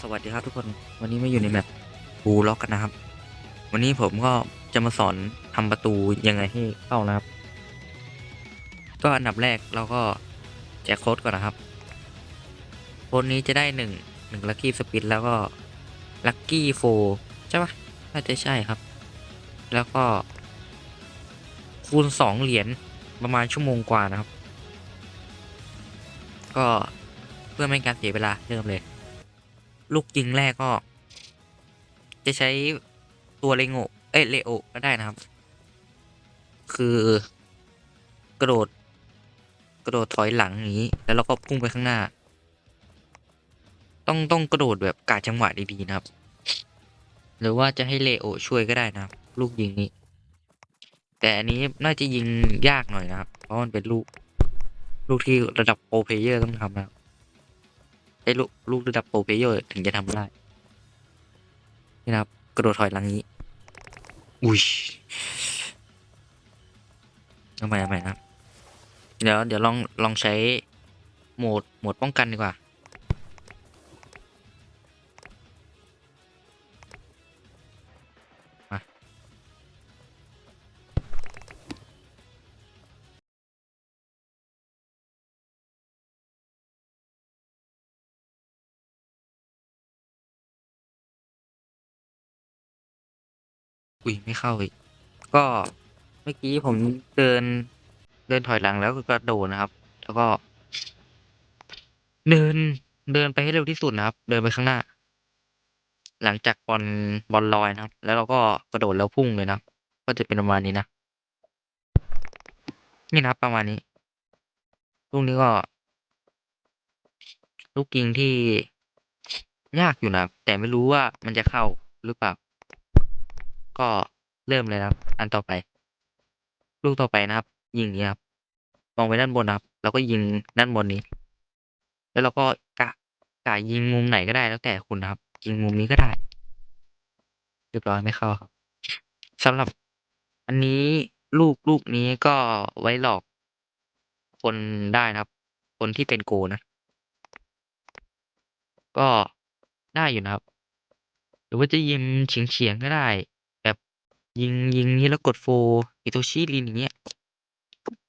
สวัสดีครับทุกคนวันนี้มาอยู่ในแมปบูล็อกกันนะครับ วันนี้ผมก็จะมาสอนทำประตูยังไงให้เข้านะครับ ก็อันดับแรกเราก็แจกโค้ดก่อนนะครับโค้ดนี้จะได้หนึ่งหนึ่งลัคกี้สปินแล้วก็ลัคกี้โฟใช่ปะน่าจะใช่ครับ แล้วก็ คูณสองเหรียญประมาณชั่วโมงกว่านะครับ ก็เพื่อไม่ให้การเสียเวลาเริ่มเลย ลูกยิงแรกก็ จะใช้ตัวเลโงเอ้ยเลโอก็ได้นะครับ คือกระโดดกระโดดถอยหลังอย่างนี้ แล้วเราก็พุ่งไปข้างหน้า ต้องต้องกระโดดแบบกาจังหวะดีๆนะครับ หรือว่าจะให้เลโอช่วยก็ได้นะครับ ลูกยิงนี้ แต่อันนี้น่าจะยิงยากหน่อยนะครับ เพราะมันเป็นลูก ลูกที่ระดับโปรเพเยอร์ต้องทำนะครับ ไอ้ลูกลูกระดับโปรเพเยอร์ถึงจะทำได้ นี่นะครับ กระโดดถอยหลังนี้ อุ้ยเอาใหม่เอาใหม่นะ เดี๋ยวเดี๋ยวลองลองใช้โหมดโหมดป้องกันดีกว่า อุ้ยไม่เข้าอีก ก็เมื่อกี้ผมเดิน เดินถอยหลังแล้วก็กระโดดนะครับ แล้วก็ เดินเดินไปให้เร็วที่สุดนะครับ เดินไปข้างหน้า หลังจากบอลบอลลอยนะครับ แล้วเราก็กระโดดแล้วพุ่งเลยนะก็จะเป็นประมาณนี้นะนี่นะครับประมาณนี้ลูกนี้ก็ ลูกยิงที่ยากอยู่นะครับแต่ไม่รู้ว่ามันจะเข้าหรือเปล่า ก็เริ่มเลยครับ อันต่อไป ลูกต่อไปนะครับ ยิงนี้ครับมองไปด้านบนครับ แล้วก็ยิงด้านบนนี้ แล้วเราก็กะกะยิงมุมไหนก็ได้แล้วแต่คุณครับ ยิงมุมนี้ก็ได้ เรียบร้อยไม่เข้าครับสำหรับอันนี้ลูกลูกนี้ก็ไว้หลอกคนได้นะครับ คนที่เป็นโกนะ ก็ได้อยู่นะครับ หรือว่าจะยิงเฉียงๆก็ได้ ยิงยิงนี้แล้วกดโฟอิโตชิลินอย่างเงี้ย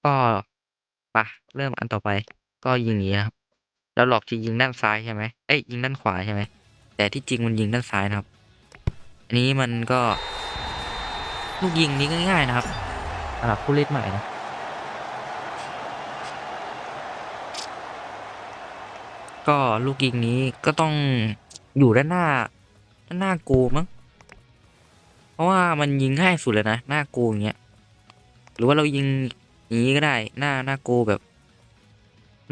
ก็ปะเริ่มอันต่อไป ก็ยิงอย่างนี้ครับแล้วหลอกจะยิงด้านซ้ายใช่ไหมเอ้ยยิงด้านขวาใช่ไหมแต่ที่จริงมันยิงด้านซ้ายนะครับ อันนี้มันก็ลูกยิงนี้ก็ง่ายนะครับสำหรับผู้เล่นใหม่นะก็ลูกยิงนี้ก็ต้องอยู่ด้านหน้าด้านหน้าโกมั้ง เพราะว่ามันยิงง่ายสุดเลยนะหน้ากูอย่างเงี้ยหรือว่าเรายิงนี้ก็ได้หน้าหน้ากูแบบ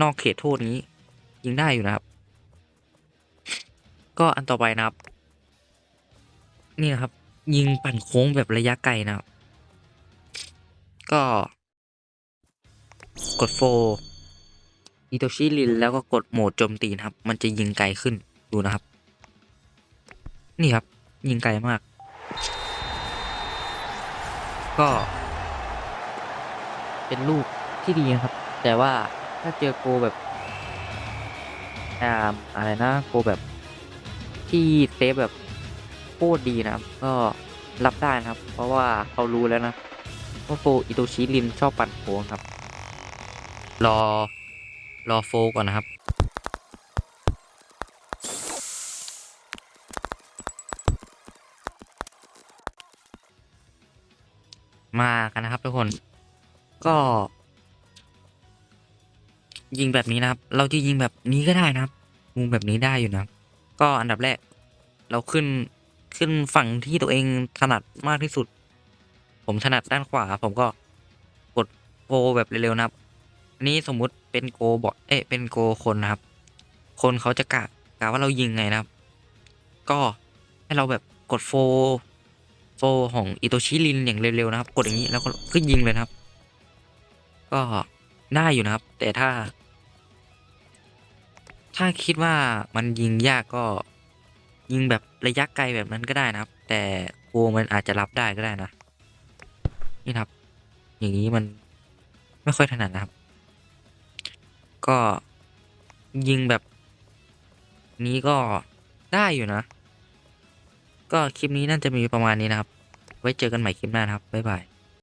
นอกเขตโทษนี้ ยิงได้อยู่นะครับ ก็อันต่อไปนะครับ นี่นะครับ ยิงปั่นโค้งแบบระยะไกลนะครับ ก็ กดโฟอิโตชิลินแล้วก็กดโหมดโจมตีนะครับ มันจะยิงไกลขึ้นดูนะครับ นี่ครับ ยิงไกลมาก ก็ เป็นลูกที่ดีนะครับ แต่ว่าถ้าเจอโกแบบอ่าอะไรนะโกแบบที่เซฟแบบโคตรดีนะครับ ก็รับได้นะครับ เพราะว่าเขารู้แล้วนะว่าโฟอิโตชิลินชอบปั่นโค้งครับ รอรอโฟก่อนนะครับ มากันนะครับทุกคนก็ ยิงแบบนี้นะครับ เราจะยิงแบบนี้ก็ได้นะครับ มุมแบบนี้ได้อยู่นะก็อันดับแรก เราขึ้นขึ้นฝั่งที่ตัวเองถนัดมากที่สุด ผมถนัดด้านขวา ผมก็กดโกแบบเร็วๆนะครับอันนี้สมมุติเป็นโกบอทเอ๊ะเป็นโกคนนะครับ คนเขาจะกะกะว่าเรายิงไงนะครับ ก็ให้เราแบบกดโฟ โฟของอิโตชิลินอย่างเร็วๆนะครับ กดอย่างนี้แล้วก็ขึ้นยิงเลยนะครับ ก็ได้อยู่นะครับ แต่ถ้า ถ้าคิดว่ามันยิงยากก็ยิงแบบระยะไกลแบบนั้นก็ได้นะครับ แต่โกมันอาจจะรับได้ก็ได้นะ นี่ครับ อย่างนี้มันไม่ค่อยถนัดนะครับ ก็ยิงแบบนี้ก็ได้อยู่นะ ก็คลิปนี้น่าจะมีประมาณนี้นะครับ ไว้เจอกันใหม่คลิปหน้านะครับ บ๊ายบาย